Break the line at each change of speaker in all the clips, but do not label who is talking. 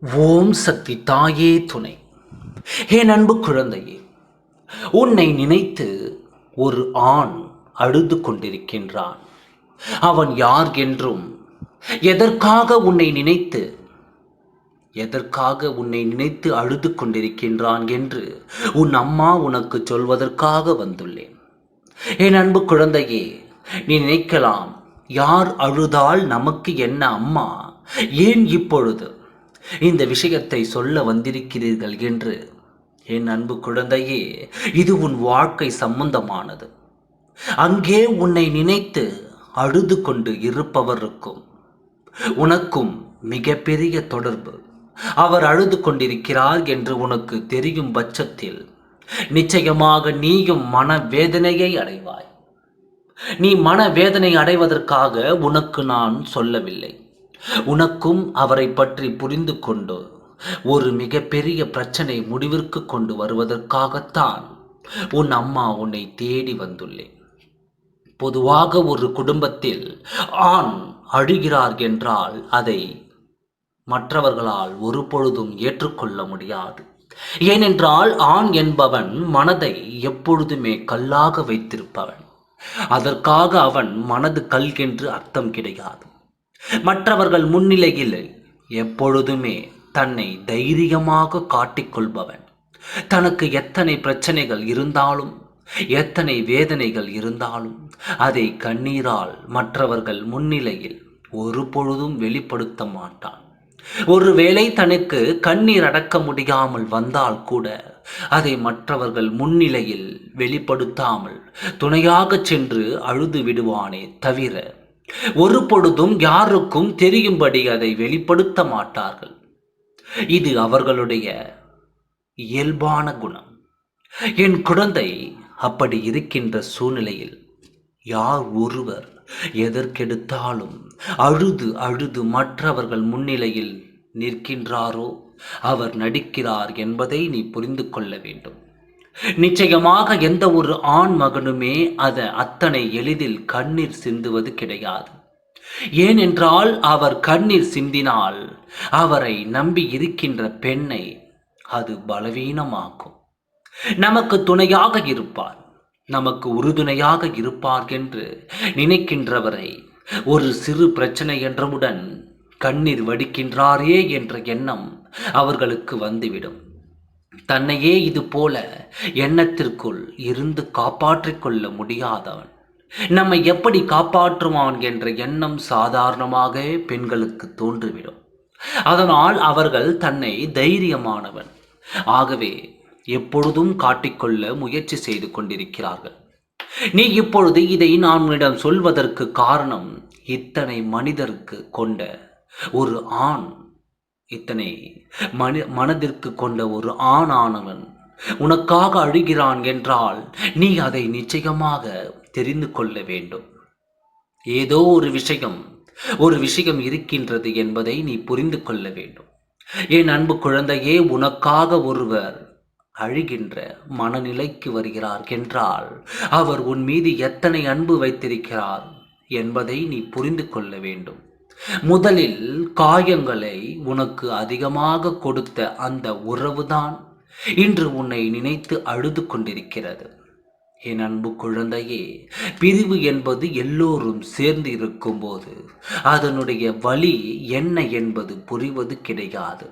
ஓம் சக்தி தாயே துணை. ஹே அன்பு குழந்தையே உன்னை நினைத்து ஒரு ஆண் அழுது கொண்டிருக்கின்றான். அவன் யார் என்றும் எதற்காக உன்னை நினைத்து எதற்காக உன்னை நினைத்து அழுது கொண்டிருக்கின்றான் என்று உன் அம்மா உனக்கு சொல்வதற்காக வந்துள்ளேன். என் அன்பு குழந்தையே நீ நினைக்கலாம் யார் அழுதால் நமக்கு என்ன அம்மா? ஏன் இப்பொழுது? இந்த விஷயத்தை சொல்ல வந்திருக்கிறீர்கள் என்று. என் அன்பு குழந்தையே இது உன் வாழ்க்கை சம்பந்தமானது. அங்கே உன்னை நினைத்து அழுது கொண்டு இருப்பவருக்கும் உனக்கும் மிகப்பெரிய தொடர்பு. அவர் அழுது கொண்டிருக்கிறார் என்று உனக்கு தெரியும் பட்சத்தில் நிச்சயமாக நீயும் மனவேதனையை அடைவாய். நீ மனவேதனை அடைவதற்காக உனக்கு நான் சொல்லவில்லை. உனக்கும் அவரை பற்றி புரிந்து கொண்டு ஒரு மிகப்பெரிய பிரச்சனை முடிவிற்கு கொண்டு வருவதற்காகத்தான் உன் அம்மா உன்னை தேடி வந்துள்ளேன். பொதுவாக ஒரு குடும்பத்தில் ஆண் அழுகிறார் என்றால் அதை மற்றவர்களால் ஒரு பொழுதும் ஏற்றுக்கொள்ள முடியாது. ஏனென்றால் ஆண் என்பவன் மனதை எப்பொழுதுமே கல்லாக வைத்திருப்பவன். அதற்காக அவன் மனது கல் என்று அர்த்தம் கிடையாது. மற்றவர்கள் முன்னிலையில் எப்பொழுதுமே தன்னை தைரியமாக காட்டிக்கொள்பவன். தனக்கு எத்தனை பிரச்சனைகள் இருந்தாலும் எத்தனை வேதனைகள் இருந்தாலும் அதை கண்ணீரால் மற்றவர்கள் முன்னிலையில் ஒரு பொழுதும் வெளிப்படுத்த மாட்டான். ஒருவேளை தனக்கு கண்ணீர் அடக்க முடியாமல் வந்தால் கூட அதை மற்றவர்கள் முன்னிலையில் வெளிப்படுத்தாமல் துணையாக சென்று அழுது விடுவானே தவிர ஒரு பொழுதும் யாருக்கும் தெரியும்படி அதை வெளிப்படுத்த மாட்டார்கள். இது அவர்களுடைய இயல்பான குணம். என் குழந்தை அப்படி இருக்கின்ற சூழ்நிலையில் யார் ஒருவர் எதற்கெடுத்தாலும் அழுது அழுது மற்றவர்கள் முன்னிலையில் நிற்கின்றாரோ? அவர் நடிக்கிறார் என்பதை நீ புரிந்து கொள்ள வேண்டும். நிச்சயமாக எந்த ஒரு ஆண் மகனுமே அதை அத்தனை எளிதில் கண்ணீர் சிந்துவது கிடையாது. ஏனென்றால் அவர் கண்ணீர் சிந்தினால் அவரை நம்பி இருக்கின்ற பெண்ணை அது பலவீனமாக்கும். நமக்கு துணையாக இருப்பார். நமக்கு உறுதுணையாக இருப்பார் என்று நினைக்கின்றவரை ஒரு சிறு பிரச்சனை என்றவுடன் கண்ணீர் வடிக்கின்றாரே என்ற எண்ணம் அவர்களுக்கு வந்துவிடும். தன்னையே இது போல எண்ணத்திற்குள் இருந்து காப்பாற்றிக் கொள்ள முடியாதவன். நம்மை எப்படி காப்பாற்றுவான் என்ற எண்ணம் சாதாரணமாக பெண்களுக்கு தோன்றிவிடும். அதனால் அவர்கள் தன்னை தைரியமானவன். ஆகவே எப்பொழுதும் காட்டிக்கொள்ள முயற்சி செய்து கொண்டிருக்கிறார்கள். நீ இப்பொழுது இதை நான் உன்னிடம் சொல்வதற்கு காரணம் இத்தனை மனிதருக்கு கொண்ட ஒரு ஆண். இத்தனை மனி மனதிற்கு கொண்ட ஒரு ஆணானவன் உனக்காக அழுகிறான் என்றால் நீ அதை நிச்சயமாக தெரிந்து கொள்ள வேண்டும். ஏதோ ஒரு விஷயம் ஒரு விஷயம் இருக்கின்றது என்பதை நீ புரிந்து கொள்ள வேண்டும். என் அன்பு குழந்தையே உனக்காக ஒருவர் அழுகின்ற மனநிலைக்கு வருகிறார் என்றால் அவர் உன் மீது எத்தனை அன்பு வைத்திருக்கிறார் என்பதை நீ புரிந்து கொள்ள வேண்டும். முதலில் காயங்களை உனக்கு அதிகமாக கொடுத்த அந்த உறவுதான் இன்று உன்னை நினைத்து அழுது கொண்டிருக்கிறது. என் அன்பு குழந்தையே பிரிவு என்பது எல்லோரும் சேர்ந்து இருக்கும்போது அதனுடைய வழி என்ன என்பது புரிவது கிடையாது.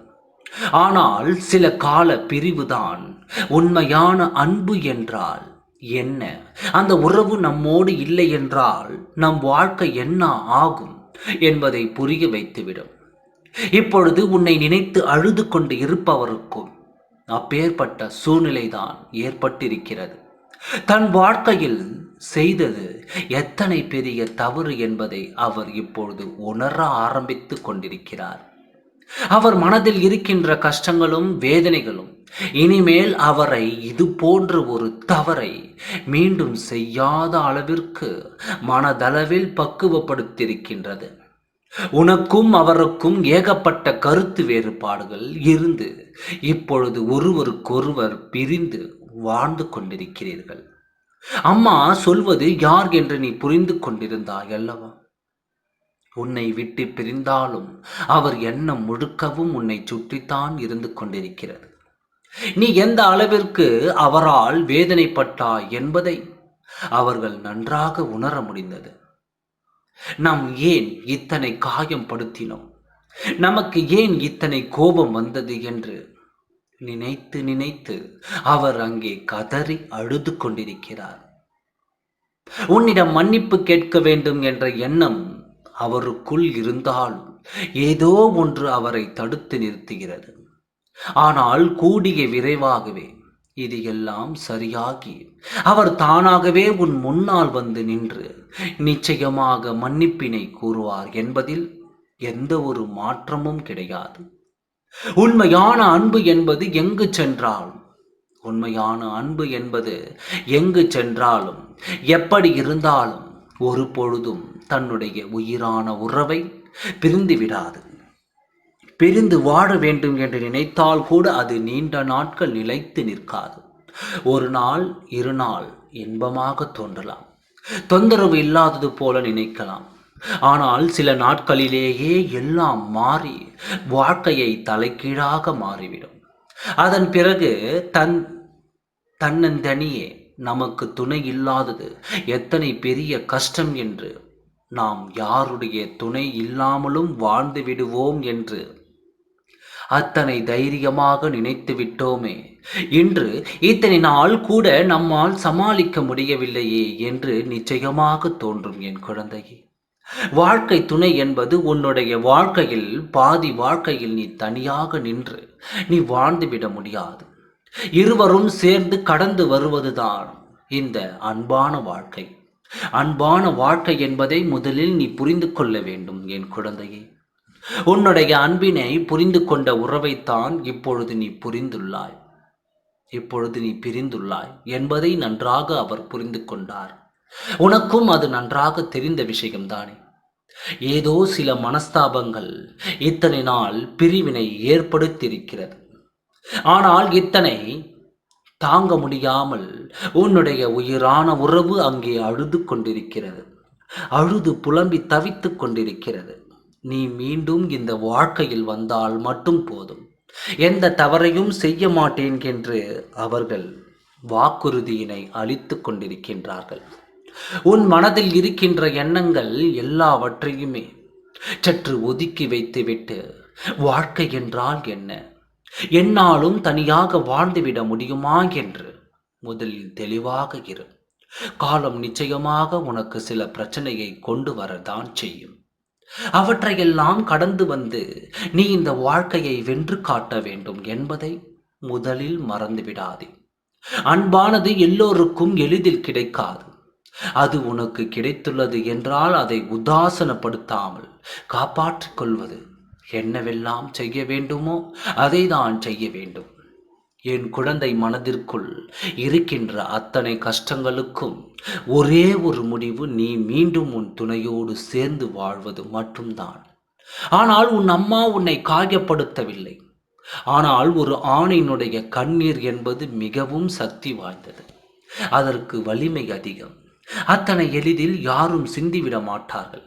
ஆனால் சில கால பிரிவுதான் உண்மையான அன்பு என்றால் என்ன? அந்த உறவு நம்மோடு இல்லை என்றால் நம் வாழ்க்கை என்ன ஆகும்? என்பதை புரிய வைத்துவிடும். இப்பொழுது உன்னை நினைத்து அழுது கொண்டு இருப்பவருக்கும் அப்பேற்பட்ட சூழ்நிலைதான் ஏற்பட்டிருக்கிறது. தன் வாழ்க்கையில் செய்தது எத்தனை பெரிய தவறு என்பதை அவர் இப்பொழுது உணர ஆரம்பித்து கொண்டிருக்கிறார். அவர் மனதில் இருக்கின்ற கஷ்டங்களும் வேதனைகளும் இனிமேல் அவரை இது போன்ற ஒரு தவறை மீண்டும் செய்யாத அளவிற்கு மனதளவில் பக்குவப்படுத்தியிருக்கின்றது. உனக்கும் அவருக்கும் ஏகப்பட்ட கருத்து வேறுபாடுகள் இருந்து இப்பொழுது ஒருவருக்கொருவர் பிரிந்து வாழ்ந்து கொண்டிருக்கிறீர்கள். அம்மா சொல்வது யார் என்று நீ புரிந்து கொண்டிருந்தாய் அல்லவா? உன்னை விட்டு பிரிந்தாலும் அவர் எண்ணம் முழுக்கவும் உன்னை சுற்றித்தான் இருந்து கொண்டிருக்கிறது. நீ எந்த அளவிற்கு அவரால் வேதனைப்பட்டாய் என்பதை அவர்கள் நன்றாக உணர முடிந்தது. நாம் ஏன் இத்தனை காயம் படுத்தினோம்? நமக்கு ஏன் இத்தனை கோபம் வந்தது என்று நினைத்து நினைத்து அவர் அங்கே கதறி அழுது கொண்டிருக்கிறார். உன்னிடம் மன்னிப்பு கேட்க வேண்டும் என்ற எண்ணம் அவருக்குள் இருந்தாலும் ஏதோ ஒன்று அவரை தடுத்து நிறுத்துகிறது. ஆனால் கூடிய விரைவாகவே இது எல்லாம் சரியாகி அவர் தானாகவே உன் முன்னால் வந்து நின்று நிச்சயமாக மன்னிப்பினை கூறுவார் என்பதில் எந்த ஒரு மாற்றமும் கிடையாது. உண்மையான அன்பு என்பது எங்கு சென்றாலும் உண்மையான அன்பு என்பது எங்கு சென்றாலும் எப்படி இருந்தாலும் ஒரு பொழுதும் தன்னுடைய உயிரான உறவை பிரிந்து விடாது பிரிந்து வாழ வேண்டும் என்று நினைத்தால் கூட அது நீண்ட நாட்கள் நிலைத்து நிற்காது. ஒரு நாள் இரு நாள் இன்பமாக தோன்றலாம். தொந்தரவு இல்லாதது போல நினைக்கலாம். ஆனால் சில நாட்களிலேயே எல்லாம் மாறி வாழ்க்கையை தலைகீழாக மாறிவிடும். அதன் பிறகு தன் தன்னந்தனியே நமக்கு துணை இல்லாதது எத்தனை பெரிய கஷ்டம் என்று நாம் யாருடைய துணை இல்லாமலும் வாழ்ந்து விடுவோம் என்று அத்தனை தைரியமாக நினைத்து விட்டோமே. இன்று இத்தனை நாள் கூட நம்மால் சமாளிக்க முடியவில்லையே என்று நிச்சயமாக தோன்றும் என் குழந்தையே. வாழ்க்கை துணை என்பது உன்னுடைய வாழ்க்கையில் பாதி வாழ்க்கையில் நீ தனியாக நின்று நீ வாழ்ந்துவிட முடியாது. இருவரும் சேர்ந்து கடந்து வருவதுதான் இந்த அன்பான வாழ்க்கை. அன்பான வாழ்க்கை என்பதை முதலில் நீ புரிந்து கொள்ள வேண்டும் என் குழந்தையே. உன்னுடைய அன்பினை புரிந்து கொண்ட உறவைத்தான் இப்பொழுது நீ புரிந்துள்ளாய். இப்பொழுது நீ பிரிந்துள்ளாய் என்பதை நன்றாக அவர் புரிந்து கொண்டார். உனக்கும் அது நன்றாக தெரிந்த விஷயம்தானே. ஏதோ சில மனஸ்தாபங்கள் இத்தனை நாள் பிரிவினை ஏற்படுத்தியிருக்கிறது. ஆனால் இத்தனை தாங்க முடியாமல் உன்னுடைய உயிரான உறவு அங்கே அழுது கொண்டிருக்கிறது. அழுது புலம்பி தவித்து கொண்டிருக்கிறது. நீ மீண்டும் இந்த வாழ்க்கையில் வந்தால் மட்டும் போதும். எந்த தவறையும் செய்ய மாட்டேன் என்று அவர்கள் வாக்குறுதியினை அளித்து கொண்டிருக்கின்றார்கள். உன் மனதில் இருக்கின்ற எண்ணங்கள் எல்லாவற்றையுமே சற்று ஒதுக்கி வைத்துவிட்டு வாழ்க்கை என்றால் என்ன? என்னாலும் தனியாக வாழ்ந்துவிட முடியுமா என்று முதலில் தெளிவாக இரு. காலம் நிச்சயமாக உனக்கு சில பிரச்சனையை கொண்டு வரதான் செய்யும். அவற்றையெல்லாம் கடந்து வந்து நீ இந்த வாழ்க்கையை வென்று காட்ட வேண்டும் என்பதை முதலில் மறந்துவிடாதே. அன்பானது எல்லோருக்கும் எளிதில் கிடைக்காது. அது உனக்கு கிடைத்துள்ளது என்றால் அதை உதாசனப்படுத்தாமல் காப்பாற்றிக் கொள்வது என்னவெல்லாம் செய்ய வேண்டுமோ அதை தான் செய்ய வேண்டும். என் குழந்தை மனதிற்குள் இருக்கின்ற அத்தனை கஷ்டங்களுக்கும் ஒரே ஒரு முடிவு நீ மீண்டும் உன் துணையோடு சேர்ந்து வாழ்வது மட்டும்தான். ஆனால் உன் அம்மா உன்னை காயப்படுத்தவில்லை. ஆனால் ஒரு ஆணினுடைய கண்ணீர் என்பது மிகவும் சக்தி வாய்ந்தது. அதற்கு வலிமை அதிகம். அத்தனை எளிதில் யாரும் சிந்திவிட மாட்டார்கள்.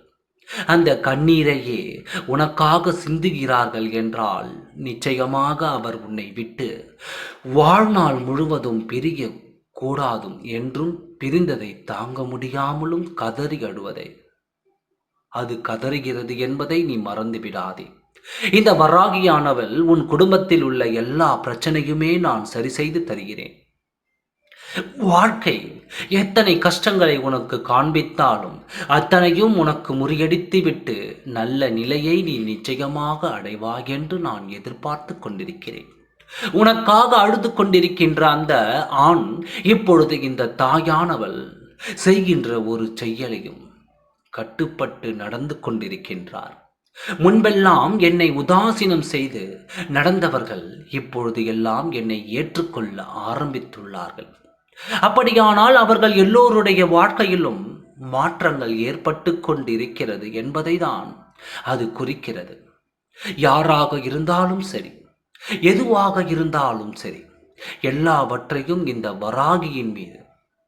அந்த கண்ணீரையே உனக்காக சிந்துகிறார்கள் என்றால் நிச்சயமாக அவர் உன்னை விட்டு வாழ்நாள் முழுவதும் பிரிய கூடாதும் என்றும் பிரிந்ததை தாங்க முடியாமலும் கதறி அழுவதை. அது கதறுகிறது என்பதை நீ மறந்து விடாதே. இந்த வராகியானவள் உன் குடும்பத்தில் உள்ள எல்லா பிரச்சனையுமே நான் சரி செய்து தருகிறேன். வாழ்க்கை எத்தனை கஷ்டங்களை உனக்கு காண்பித்தாலும் அத்தனையும் உனக்கு முறியடித்துவிட்டு நல்ல நிலையை நீ நிச்சயமாக அடைவாய் என்று நான் எதிர்பார்த்து கொண்டிருக்கிறேன். உனக்காக அழுது கொண்டிருக்கின்ற அந்த ஆண் இப்பொழுது இந்த தாயானவள் செய்கின்ற ஒரு செயலையும் கட்டுப்பட்டு நடந்து கொண்டிருக்கின்றார். முன்பெல்லாம் என்னை உதாசீனம் செய்து நடந்தவர்கள் இப்பொழுது எல்லாம் என்னை ஏற்றுக்கொள்ள ஆரம்பித்துள்ளார்கள். அப்படியானால் அவர்கள் எல்லோருடைய வாழ்க்கையிலும் மாற்றங்கள் ஏற்பட்டு கொண்டிருக்கிறது என்பதை தான் அது குறிக்கிறது. யாராக இருந்தாலும் சரி எதுவாக இருந்தாலும் சரி எல்லாவற்றையும் இந்த வராகியின் மீது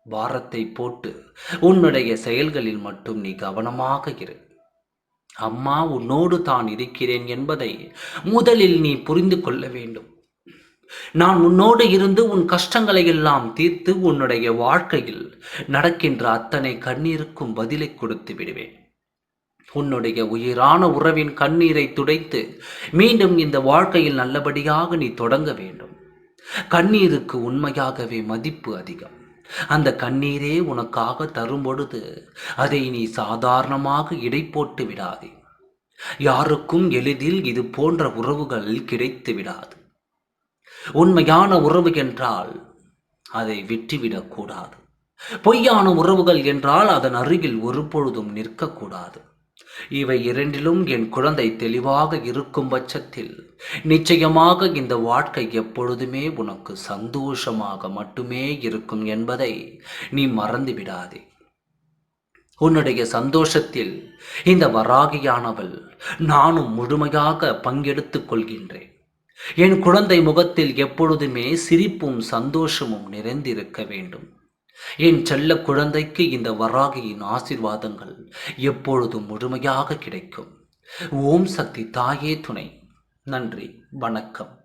பாரத்தை போட்டு உன்னுடைய செயல்களில் மட்டும் நீ கவனமாக இரு. அம்மா உன்னோடு தான் இருக்கிறேன் என்பதை முதலில் நீ புரிந்து கொள்ள வேண்டும். நான் உன்னோடு இருந்து உன் கஷ்டங்களை எல்லாம் தீர்த்து உன்னுடைய வாழ்க்கையில் நடக்கின்ற அத்தனை கண்ணீருக்கும் பதிலை கொடுத்து விடுவேன். உன்னுடைய உயிரான உறவின் கண்ணீரை துடைத்து மீண்டும் இந்த வாழ்க்கையில் நல்லபடியாக நீ தொடங்க வேண்டும். கண்ணீருக்கு உண்மையாகவே மதிப்பு அதிகம். அந்த கண்ணீரே உனக்காக தரும் பொழுது அதை நீ சாதாரணமாக இடை போட்டு விடாதே. யாருக்கும் எளிதில் இது போன்ற உறவுகள் கிடைத்து விடாது. உண்மையான உறவு என்றால் அதை விட்டுவிடக்கூடாது. பொய்யான உறவுகள் என்றால் அதன் அருகில் ஒருபொழுதும் நிற்கக்கூடாது. இவை இரண்டிலும் என் குழந்தை தெளிவாக இருக்கும் பட்சத்தில் நிச்சயமாக இந்த வாழ்க்கை எப்பொழுதுமே உனக்கு சந்தோஷமாக மட்டுமே இருக்கும் என்பதை நீ மறந்து விடாதே உன்னுடைய சந்தோஷத்தில் இந்த வராகியானவள் நானும் முழுமையாக பங்கெடுத்துக் கொள்கின்றேன். என் குழந்தை முகத்தில் எப்பொழுதுமே சிரிப்பும் சந்தோஷமும் நிறைந்திருக்க வேண்டும். என் செல்ல குழந்தைக்கு இந்த வராகியின் ஆசிர்வாதங்கள் எப்பொழுதும் முழுமையாக கிடைக்கும். ஓம் சக்தி தாயே துணை. நன்றி வணக்கம்.